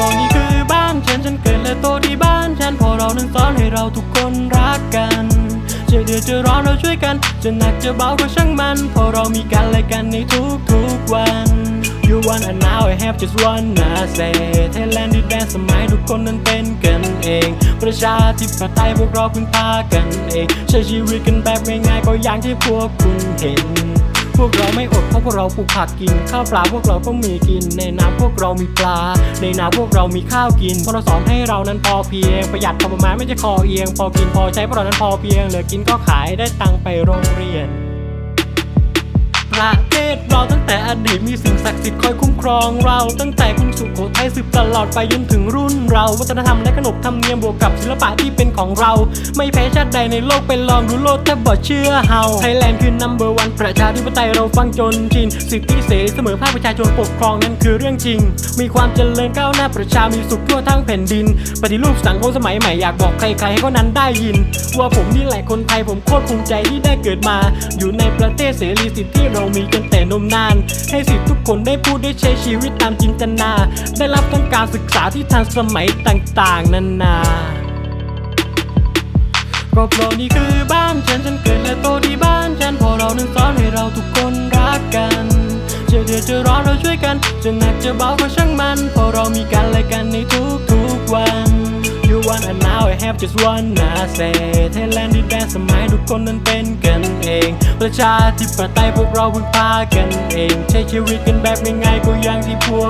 โอกนี้คือบ้านฉันฉันเกิดและโตที่บ้านฉันพอเรานั้นสอนให้เราทุกคนรักกันจะเดือดจะร้อนเราช่วยกัน จะหนักจะเบาก็ช่างมันพอเรามีกันและกันในทุกๆวัน You one and now I have just one I say Thailand ดินแดนสมัยทุกคนนั้นเป็นกันเอง ประชาธิปไตยพวกเราพึ่งพากันเอง ใช้ชีวิตกันแบบง่ายๆก็อย่างที่พวกคุณเห็น วกเราไม่อดเพราะพวกเราปลูกผักกิน ข้าวปลาพวกเราก็มีกิน ในน้ำพวกเรามีปลา ในนาพวกเรามีข้าวกินพราะเราสอนให้เรานั้นพอเพียง ประหยัดพอประมาณไม่จะคอเอียง พอกินพอใช้เพราะเรานั้นพอเพียงเหลือกินก็ขายได้ตังไปโรงเรียนพระ ศเราตั้งแต่อดีตมีสิ่งศักดิ์สิทธิ์คอยคุ้มครองเราตั้งแต่กรุงสุโขทัยสืบตลอดไปจนถึงรุ่นเรา วัฒนธรรมและขนบธรรมเนียมบวกกับศิลปะที่เป็นของเรา ไม่แพ้ชาติใดในโลกไปลองดูโลดแต่บ่เชื่อเฮาไทยแลนด์คือ number one ประชาธิปไตยเราฟังจนชินสิทธิเสรีเสมอภาคประชาชนปกครองนั่นคือเรื่องจริง มีความเจริญก้าวหน้าประชามีสุขทั่วทั้งแผ่นดิน ปฏิรูปสังคมสมัยใหม่อยากบอกใครๆให้เขานั้นได้ยิน ว่าผมนี่แหละคนไทยผมโคตรภูมิใจที่ได้เกิดมา อยู่ในประเทศเสรีสิทธิที่เรามีกันแต่นมนาน ให้สิทธิทุกคนได้พูดได้ใช้ชีวิตตามจินตนา ได้รับทั้งการศึกษาที่ทันสมัยต่างๆ นานาก็เพราะนี่คือบ้านฉันฉันเกิดและโตที่บ้านฉันพอเรานั้นสอนให้เราทุกคนรักกันจะเดือดจะร้อนเราช่วยกัน จะหนักจะเบาก็ช่างมันเพอเรามีกันและกันในทุกๆวัน and now I have just one to say Thailand ดินแดนสมัยทุกคนนั้นเป็นกันเอง ประชาธิปไตยพวกเราพึ่งพากันเอง ใช้ชีวิตกันแบบง่ายๆก็อย่างที่พวก